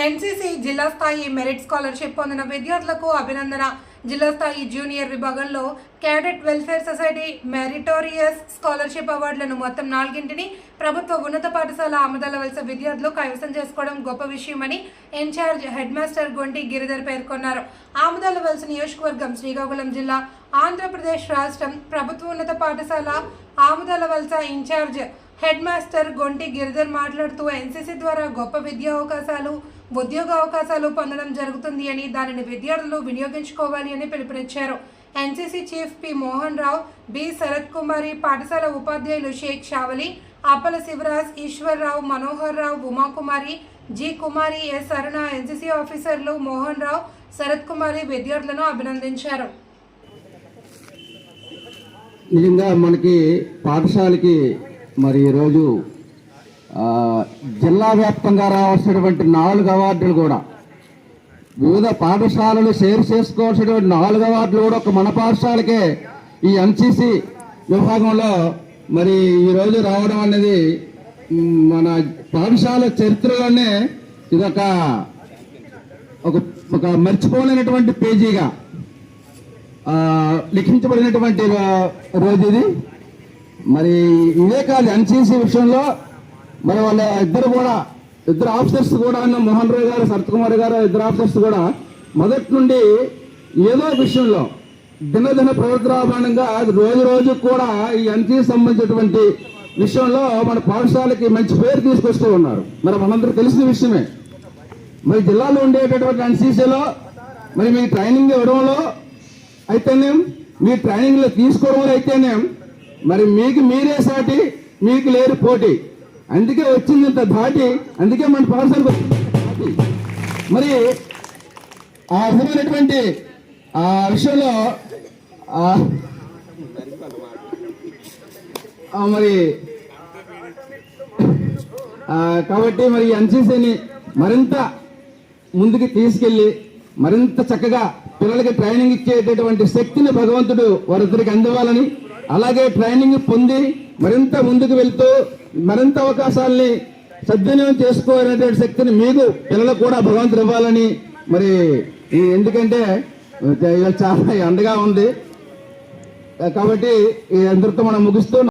NCC జిల్లా స్థాయి merit scholarship పొందిన విద్యార్థులకు అభినందన. జిల్లా స్థాయి జూనియర్ విభాగంలో cadet welfare society meritorious scholarship అవార్డులను మొత్తం నాలుగింటిని ప్రభుత్వ ఉన్నత పాఠశాల ఆమదాల వలస విద్యార్థులు కైవసం చేసుకోవడం గొప్ప విషయమని in charge head master Gonti Giridhar పేర్కొన్నారు. ఆమదాల వలస నియోజకవర్గం శ్రీకాకుళం జిల్లా ఆంధ్రప్రదేశ్ రాష్ట్రం ప్రభుత్వ ఉన్నత పాఠశాల Amudalavalasa in charge head master Gonti Giridhar మాట్లాడుతూ ఎన్సీసీ ద్వారా గొప్ప విద్యా అవకాశాలు ఉద్యోగ అవకాశాలు పొందడం జరుగుతుంది అని దానిని విద్యార్థులు వినియోగించుకోవాలి అని పిలుపునిచ్చారు. NCC chief P Mohan Rao B Sarath Kumari పాఠశాల ఉపాధ్యాయులు Sheikh Shavali Appala Sivaraj Eswararao Manohar Rao Umakumari G Kumari S Aruna NCC ఆఫీసర్లు మోహన్ రావు శరత్ కుమారి విద్యార్థులను అభినందించారు. నిజంగా మనకి పాఠశాలకి మరి ఈరోజు జిల్లా వ్యాప్తంగా రావాల్సినటువంటి నాలుగు అవార్డులు కూడా. వివిధ పాఠశాలలు షేర్ చేసుకోవాల్సినటువంటి నాలుగు అవార్డులు కూడా ఒక మన పాఠశాలకే. ఈ ఎన్సీసీ విభాగంలో మరి ఈరోజు రావడం అనేది మన పాఠశాల చరిత్రలోనే ఇదొక ఒక ఒక మర్చిపోలేనటువంటి పేజీగా లిఖించబడినటువంటి రోజు ఇది. మరి ఇదే కాదు ఎన్సీసీ విషయంలో మరి వాళ్ళ ఇద్దరు కూడా ఇద్దరు ఆఫీసర్స్ కూడా అన్న మోహన్ రావు గారు శరత్ కుమార్ గారు ఇద్దరు ఆఫీసర్స్ కూడా మొదటి నుండి ఏదో విషయంలో దినదిన ప్రవర్తనాభానంగా రోజు రోజు కూడా ఈ ఎన్టీ సంబంధించినటువంటి విషయంలో మన పాఠశాలకి మంచి పేరు తీసుకొస్తూ ఉన్నారు. మరి మనందరూ తెలిసిన విషయమే. మరి జిల్లాలో ఉండేటటువంటి ఎన్సీసీలో మరి మీ ట్రైనింగ్ ఇవ్వడంలో అయితేనేం మీ ట్రైనింగ్లో తీసుకోవడంలో అయితేనేం మరి మీకు మీరే సాటి మీకు లేరు పోటీ. అందుకే వచ్చింది ఇంత దాటి అందుకే మన పాఠశాల మరి ఆ విధమైనటువంటి ఆ విషయంలో మరి కాబట్టి మరి ఎన్సీసీని మరింత ముందుకు తీసుకెళ్ళి మరింత చక్కగా పిల్లలకి ట్రైనింగ్ ఇచ్చేటటువంటి శక్తిని భగవంతుడు వారిద్దరికి అందివ్వాలని అలాగే ట్రైనింగ్ పొంది మరింత ముందుకు వెళ్తూ మరింత అవకాశాలని సద్వినియోగం చేసుకోవాలనేటువంటి శక్తిని మీకు పిల్లలకు కూడా భగవంతుడు ఇవ్వాలని మరి ఈ ఎందుకంటే చాలా ఎండగా ఉంది. కాబట్టి ఈ అందరితో మనం ముగిస్తూ